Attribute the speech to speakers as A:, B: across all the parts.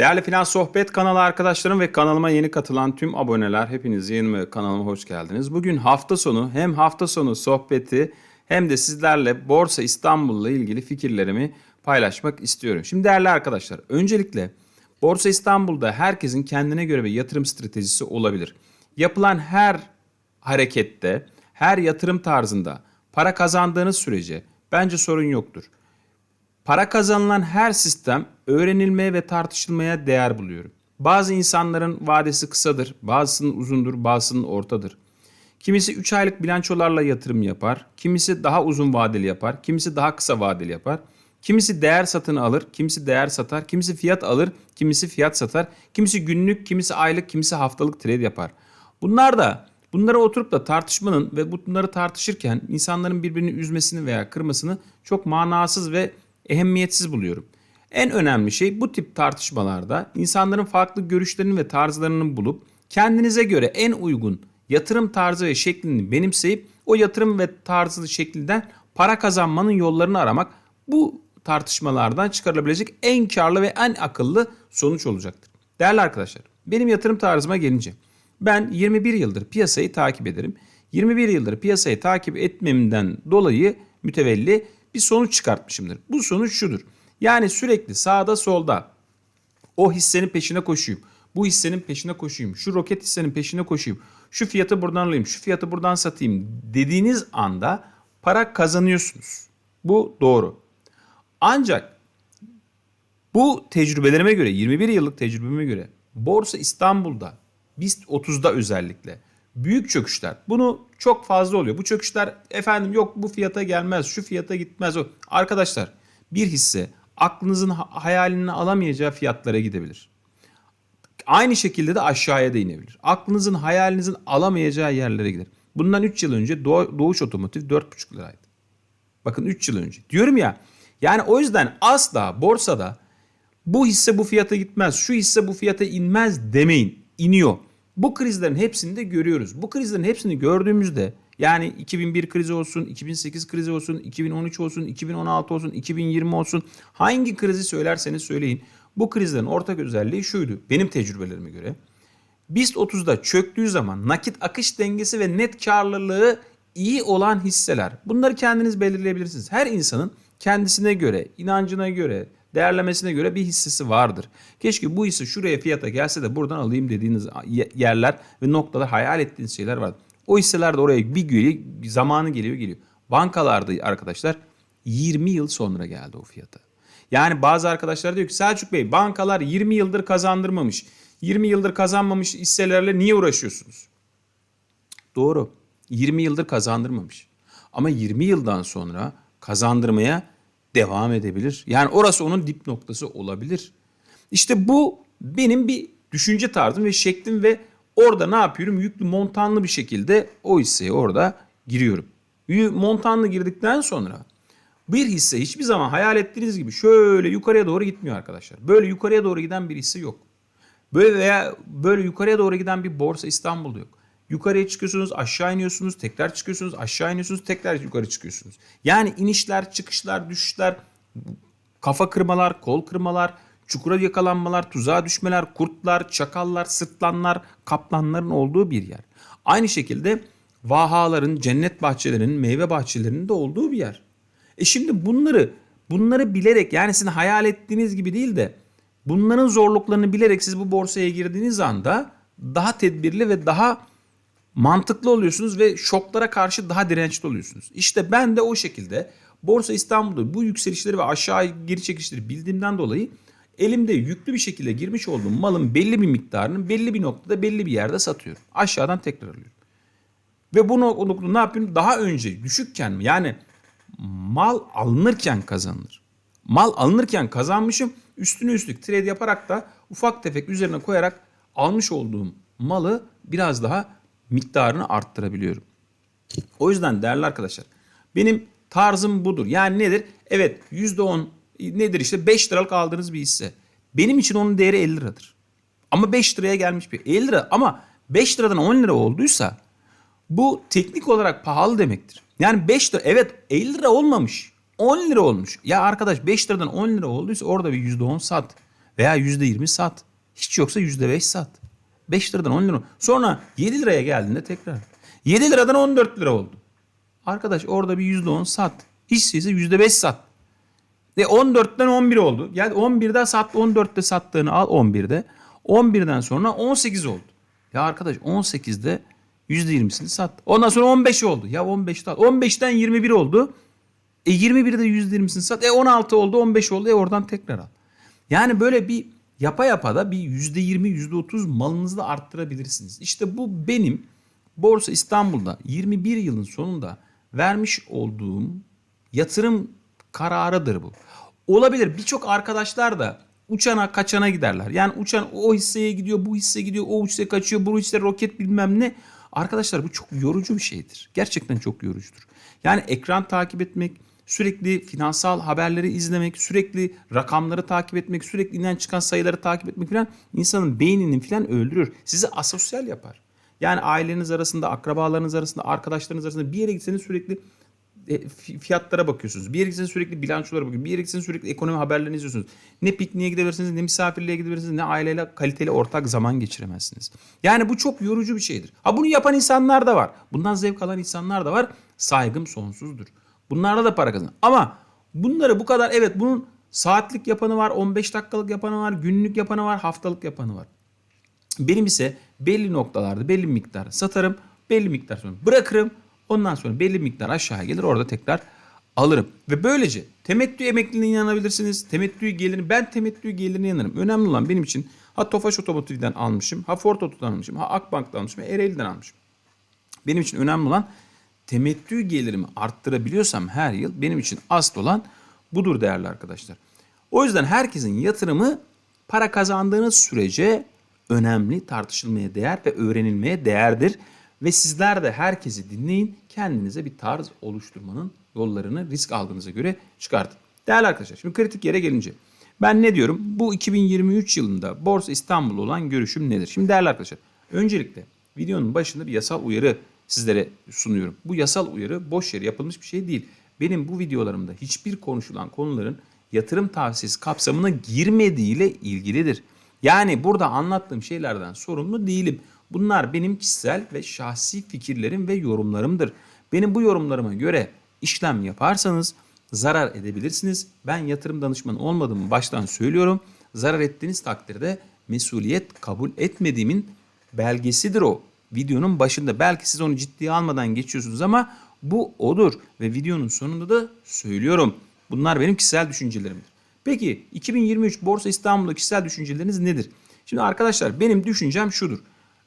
A: Değerli Finans Sohbet kanalı arkadaşlarım ve kanalıma yeni katılan tüm aboneler hepiniz yeni kanalıma hoş geldiniz. Bugün hafta sonu hem hafta sonu sohbeti hem de sizlerle Borsa İstanbul'la ilgili fikirlerimi paylaşmak istiyorum. Şimdi değerli arkadaşlar öncelikle Borsa İstanbul'da herkesin kendine göre bir yatırım stratejisi olabilir. Yapılan her harekette, her yatırım tarzında para kazandığınız sürece bence sorun yoktur. Para kazanılan her sistem öğrenilmeye ve tartışılmaya değer buluyorum. Bazı insanların vadesi kısadır, bazısının uzundur, bazısının ortadır. Kimisi 3 aylık bilançolarla yatırım yapar, kimisi daha uzun vadeli yapar, kimisi daha kısa vadeli yapar. Kimisi değer satın alır, kimisi değer satar, kimisi fiyat alır, kimisi fiyat satar, kimisi günlük, kimisi aylık, kimisi haftalık trade yapar. Bunlar da bunlara oturup da tartışmanın ve bunları tartışırken insanların birbirini üzmesini veya kırmasını çok manasız ve ehemmiyetsiz buluyorum. En önemli şey bu tip tartışmalarda insanların farklı görüşlerini ve tarzlarını bulup kendinize göre en uygun yatırım tarzı ve şeklini benimseyip o yatırım ve tarzı şeklinden para kazanmanın yollarını aramak bu tartışmalardan çıkarılabilecek en karlı ve en akıllı sonuç olacaktır. Değerli arkadaşlar, benim yatırım tarzıma gelince ben 21 yıldır piyasayı takip ederim. 21 yıldır piyasayı takip etmemden dolayı mütevelli bir sonuç çıkartmışımdır. Bu sonuç şudur. Yani sürekli sağda solda o hissenin peşine koşuyum. Bu hissenin peşine koşuyum. Şu roket hissenin peşine koşuyum. Şu fiyatı buradan alayım, şu fiyatı buradan satayım dediğiniz anda para kazanıyorsunuz. Bu doğru. Ancak bu tecrübelerime göre, 21 yıllık tecrübeme göre Borsa İstanbul'da, BIST 30'da özellikle büyük çöküşler. Bunu çok fazla oluyor. Bu çöküşler efendim yok bu fiyata gelmez, şu fiyata gitmez. O. Arkadaşlar bir hisse aklınızın ha- hayalini alamayacağı fiyatlara gidebilir. Aynı şekilde de aşağıya da inebilir. Aklınızın hayalinizin alamayacağı yerlere gider. Bundan 3 yıl önce Doğu- Doğuş Otomotiv 4,5 liraydı. Bakın 3 yıl önce. Diyorum ya yani o yüzden asla borsada bu hisse bu fiyata gitmez, şu hisse bu fiyata inmez demeyin. İniyor. Bu krizlerin hepsini de görüyoruz. Bu krizlerin hepsini gördüğümüzde yani 2001 krizi olsun, 2008 krizi olsun, 2013 olsun, 2016 olsun, 2020 olsun hangi krizi söylerseniz söyleyin. Bu krizlerin ortak özelliği şuydu benim tecrübelerime göre. BIST 30'da çöktüğü zaman nakit akış dengesi ve net karlılığı iyi olan hisseler. Bunları kendiniz belirleyebilirsiniz. Her insanın kendisine göre, inancına göre, değerlemesine göre bir hissesi vardır. Keşke bu hisse şuraya fiyata gelse de buradan alayım dediğiniz yerler ve noktalar hayal ettiğiniz şeyler var. O hisseler de oraya bir geliyor, zamanı geliyor geliyor. Bankalarda arkadaşlar 20 yıl sonra geldi o fiyata. Yani bazı arkadaşlar diyor ki Selçuk Bey bankalar 20 yıldır kazandırmamış. 20 yıldır kazanmamış hisselerle niye uğraşıyorsunuz? Doğru. 20 yıldır kazandırmamış. Ama 20 yıldan sonra kazandırmaya devam edebilir. Yani orası onun dip noktası olabilir. İşte bu benim bir düşünce tarzım ve şeklim ve orada ne yapıyorum? Yüklü montanlı bir şekilde o hisseye orada giriyorum. Montanlı girdikten sonra bir hisse hiçbir zaman hayal ettiğiniz gibi şöyle yukarıya doğru gitmiyor arkadaşlar. Böyle yukarıya doğru giden bir hisse yok. Böyle veya böyle yukarıya doğru giden bir borsa İstanbul'da yok. Yukarıya çıkıyorsunuz, aşağı iniyorsunuz, tekrar çıkıyorsunuz, aşağı iniyorsunuz, tekrar yukarı çıkıyorsunuz. Yani inişler, çıkışlar, düşüşler, kafa kırmalar, kol kırmalar, çukura yakalanmalar, tuzağa düşmeler, kurtlar, çakallar, sırtlanlar, kaplanların olduğu bir yer. Aynı şekilde vahaların, cennet bahçelerinin, meyve bahçelerinin de olduğu bir yer. E şimdi bunları bunları bilerek yani sizin hayal ettiğiniz gibi değil de bunların zorluklarını bilerek siz bu borsaya girdiğiniz anda daha tedbirli ve daha mantıklı oluyorsunuz ve şoklara karşı daha dirençli oluyorsunuz. İşte ben de o şekilde Borsa İstanbul'da bu yükselişleri ve aşağı geri çekişleri bildiğimden dolayı elimde yüklü bir şekilde girmiş olduğum malın belli bir miktarını belli bir noktada belli bir yerde satıyorum. Aşağıdan tekrar alıyorum. Ve bu noktada ne yapıyorum? Daha önce düşükken yani mal alınırken kazanılır. Mal alınırken kazanmışım. Üstüne üstlük trade yaparak da ufak tefek üzerine koyarak almış olduğum malı biraz daha miktarını arttırabiliyorum. O yüzden değerli arkadaşlar benim tarzım budur. Yani nedir? Evet %10 nedir işte 5 liralık aldığınız bir hisse. Benim için onun değeri 50 liradır. Ama 5 liraya gelmiş bir 50 lira ama 5 liradan 10 lira olduysa bu teknik olarak pahalı demektir. Yani 5 lira evet 50 lira olmamış. 10 lira olmuş. Ya arkadaş 5 liradan 10 lira olduysa orada bir %10 sat. Veya %20 sat. Hiç yoksa %5 sat. 5 liradan 10 lira. Sonra 7 liraya geldiğinde tekrar. 7 liradan 14 lira oldu. Arkadaş orada bir %10 sat. Hiç değilse %5 sat. Ve 14'ten 11 oldu. Yani 11'de sattı 14'te sattığını al 11'de. 11'den sonra 18 oldu. Ya arkadaş 18'de %20'sini sat. Ondan sonra 15 oldu. Ya 15 al. 15'ten 21 oldu. E 21'de %20'sini sat. E 16 oldu 15 oldu. E oradan tekrar al. Yani böyle bir yapa yapa da bir %20 %30 malınızı da arttırabilirsiniz. İşte bu benim Borsa İstanbul'da 21 yılın sonunda vermiş olduğum yatırım kararıdır bu. Olabilir birçok arkadaşlar da uçana kaçana giderler. Yani uçan o hisseye gidiyor, bu hisse gidiyor, o hisse kaçıyor, bu hisse roket bilmem ne. Arkadaşlar bu çok yorucu bir şeydir. Gerçekten çok yorucudur. Yani ekran takip etmek, sürekli finansal haberleri izlemek, sürekli rakamları takip etmek, sürekli inen çıkan sayıları takip etmek falan insanın beynini falan öldürür. Sizi asosyal yapar. Yani aileniz arasında, akrabalarınız arasında, arkadaşlarınız arasında bir yere gitseniz sürekli e, fi- fiyatlara bakıyorsunuz. Bir yere gitseniz sürekli bilançolara bakıyorsunuz. Bir yere gitseniz sürekli ekonomi haberlerini izliyorsunuz. Ne pikniğe gidebilirsiniz, ne misafirliğe gidebilirsiniz, ne aileyle kaliteli ortak zaman geçiremezsiniz. Yani bu çok yorucu bir şeydir. Ha bunu yapan insanlar da var. Bundan zevk alan insanlar da var. Saygım sonsuzdur. Bunlarla da para kazanır. Ama bunları bu kadar evet bunun saatlik yapanı var, 15 dakikalık yapanı var, günlük yapanı var, haftalık yapanı var. Benim ise belli noktalarda belli miktar satarım. Belli miktar sonra bırakırım. Ondan sonra belli miktar aşağı gelir. Orada tekrar alırım. Ve böylece temettü emekliliğine inanabilirsiniz. Temettü gelirini ben temettü gelirine inanırım. Önemli olan benim için ha Tofaş Otomotiv'den almışım. Ha Ford Oto'dan almışım. Ha Akbank'tan almışım. Ha Ereğli'den almışım. Benim için önemli olan temettü gelirimi arttırabiliyorsam her yıl benim için asıl olan budur değerli arkadaşlar. O yüzden herkesin yatırımı para kazandığınız sürece önemli, tartışılmaya değer ve öğrenilmeye değerdir. Ve sizler de herkesi dinleyin, kendinize bir tarz oluşturmanın yollarını risk aldığınıza göre çıkartın. Değerli arkadaşlar, şimdi kritik yere gelince ben ne diyorum? Bu 2023 yılında Borsa İstanbul olan görüşüm nedir? Şimdi değerli arkadaşlar, öncelikle videonun başında bir yasal uyarı sizlere sunuyorum. Bu yasal uyarı boş yere yapılmış bir şey değil. Benim bu videolarımda hiçbir konuşulan konuların yatırım tavsiyesi kapsamına girmediğiyle ilgilidir. Yani burada anlattığım şeylerden sorumlu değilim. Bunlar benim kişisel ve şahsi fikirlerim ve yorumlarımdır. Benim bu yorumlarıma göre işlem yaparsanız zarar edebilirsiniz. Ben yatırım danışmanı olmadığımı baştan söylüyorum. Zarar ettiğiniz takdirde mesuliyet kabul etmediğimin belgesidir o. Videonun başında belki siz onu ciddiye almadan geçiyorsunuz ama bu odur ve videonun sonunda da söylüyorum. Bunlar benim kişisel düşüncelerimdir. Peki 2023 Borsa İstanbul'da kişisel düşünceleriniz nedir? Şimdi arkadaşlar benim düşüncem şudur.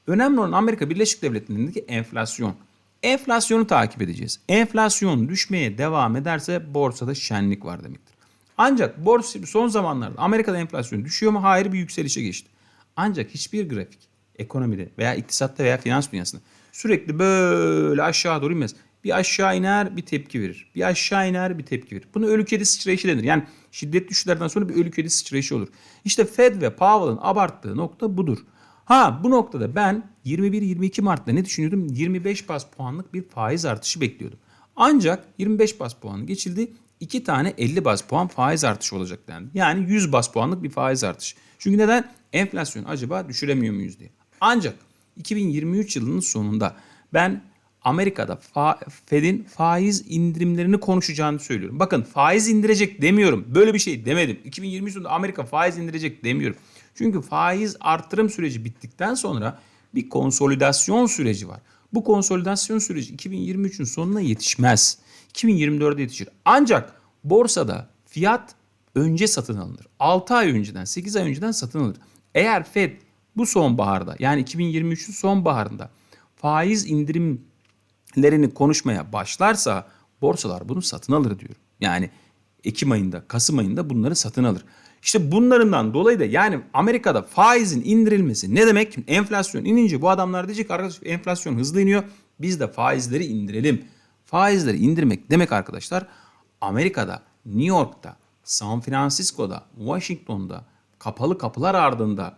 A: Önemli olan Amerika Birleşik Devletleri'ndeki enflasyon. Enflasyonu takip edeceğiz. Enflasyon düşmeye devam ederse borsada şenlik var demektir. Ancak borsa son zamanlarda Amerika'da enflasyon düşüyor mu? Hayır bir yükselişe geçti. Ancak hiçbir grafik ekonomide veya iktisatta veya finans dünyasında sürekli böyle aşağı doğru inmez. Bir aşağı iner bir tepki verir. Bir aşağı iner bir tepki verir. Bunu ölü kedi sıçrayışı denir. Yani şiddet düşüşlerden sonra bir ölü kedi sıçrayışı olur. İşte Fed ve Powell'ın abarttığı nokta budur. Ha bu noktada ben 21-22 Mart'ta ne düşünüyordum? 25 bas puanlık bir faiz artışı bekliyordum. Ancak 25 bas puanı geçildi. 2 tane 50 bas puan faiz artışı olacak dendi. Yani 100 bas puanlık bir faiz artışı. Çünkü neden? Enflasyon acaba düşüremiyor muyuz diye. Ancak 2023 yılının sonunda ben Amerika'da fa- Fed'in faiz indirimlerini konuşacağını söylüyorum. Bakın faiz indirecek demiyorum. Böyle bir şey demedim. 2023 yılında Amerika faiz indirecek demiyorum. Çünkü faiz artırım süreci bittikten sonra bir konsolidasyon süreci var. Bu konsolidasyon süreci 2023'ün sonuna yetişmez. 2024'de yetişir. Ancak borsada fiyat önce satın alınır. 6 ay önceden, 8 ay önceden satın alınır. Eğer Fed bu sonbaharda yani 2023'ün sonbaharında faiz indirimlerini konuşmaya başlarsa borsalar bunu satın alır diyorum. Yani Ekim ayında, Kasım ayında bunları satın alır. İşte bunlarından dolayı da yani Amerika'da faizin indirilmesi ne demek? Enflasyon inince bu adamlar diyecek arkadaş enflasyon hızlı iniyor. Biz de faizleri indirelim. Faizleri indirmek demek arkadaşlar Amerika'da, New York'ta, San Francisco'da, Washington'da kapalı kapılar ardında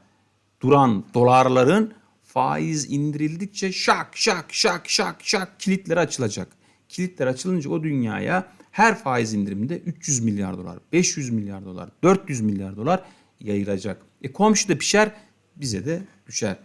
A: duran dolarların faiz indirildikçe şak şak şak şak şak kilitleri açılacak. Kilitler açılınca o dünyaya her faiz indiriminde 300 milyar dolar, 500 milyar dolar, 400 milyar dolar yayılacak. E komşu da pişer bize de düşer.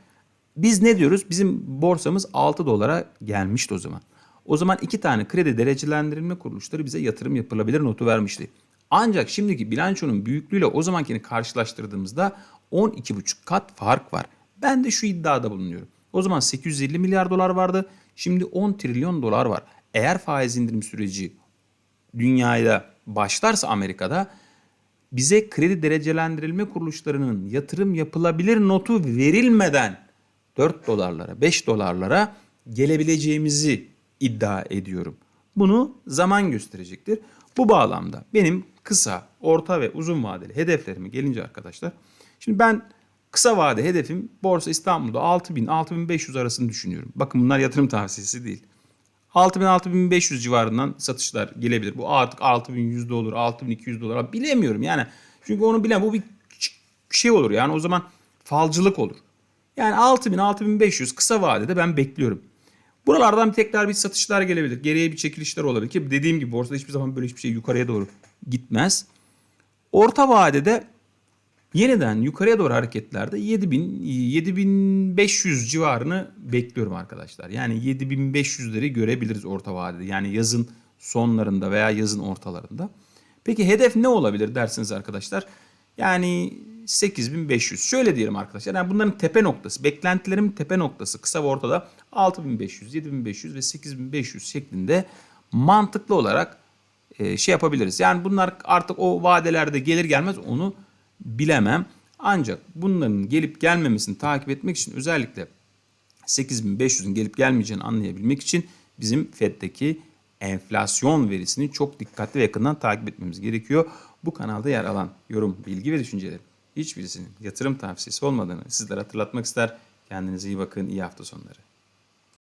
A: Biz ne diyoruz? Bizim borsamız 6 dolara gelmişti o zaman. O zaman iki tane kredi derecelendirilme kuruluşları bize yatırım yapılabilir notu vermişti. Ancak şimdiki bilançonun büyüklüğüyle o zamankini karşılaştırdığımızda 12,5 kat fark var. Ben de şu iddiada bulunuyorum. O zaman 850 milyar dolar vardı. Şimdi 10 trilyon dolar var. Eğer faiz indirim süreci dünyada başlarsa Amerika'da bize kredi derecelendirilme kuruluşlarının yatırım yapılabilir notu verilmeden 4 dolarlara 5 dolarlara gelebileceğimizi iddia ediyorum. Bunu zaman gösterecektir. Bu bağlamda benim kısa, orta ve uzun vadeli hedeflerime gelince arkadaşlar. Şimdi ben kısa vade hedefim Borsa İstanbul'da 6000-6500 arasını düşünüyorum. Bakın bunlar yatırım tavsiyesi değil. 6000-6500 civarından satışlar gelebilir. Bu artık 6100 olur, 6200 dolar bilemiyorum yani. Çünkü onu bilen bu bir şey olur yani o zaman falcılık olur. Yani 6000-6500 kısa vadede ben bekliyorum. Buralardan bir tekrar bir satışlar gelebilir. Geriye bir çekilişler olabilir ki dediğim gibi borsada hiçbir zaman böyle hiçbir şey yukarıya doğru gitmez. Orta vadede yeniden yukarıya doğru hareketlerde 7000 7500 civarını bekliyorum arkadaşlar. Yani 7500'leri görebiliriz orta vadede. Yani yazın sonlarında veya yazın ortalarında. Peki hedef ne olabilir dersiniz arkadaşlar? Yani 8500. Şöyle diyelim arkadaşlar. Yani bunların tepe noktası, beklentilerimin tepe noktası kısa ve ortada 6500, 7500 ve 8500 şeklinde mantıklı olarak e, şey yapabiliriz. Yani bunlar artık o vadelerde gelir gelmez onu bilemem. Ancak bunların gelip gelmemesini takip etmek için özellikle 8500'ün gelip gelmeyeceğini anlayabilmek için bizim FED'deki enflasyon verisini çok dikkatli ve yakından takip etmemiz gerekiyor. Bu kanalda yer alan yorum, bilgi ve düşünceler hiçbirisinin yatırım tavsiyesi olmadığını sizlere hatırlatmak ister. Kendinize iyi bakın, iyi hafta sonları.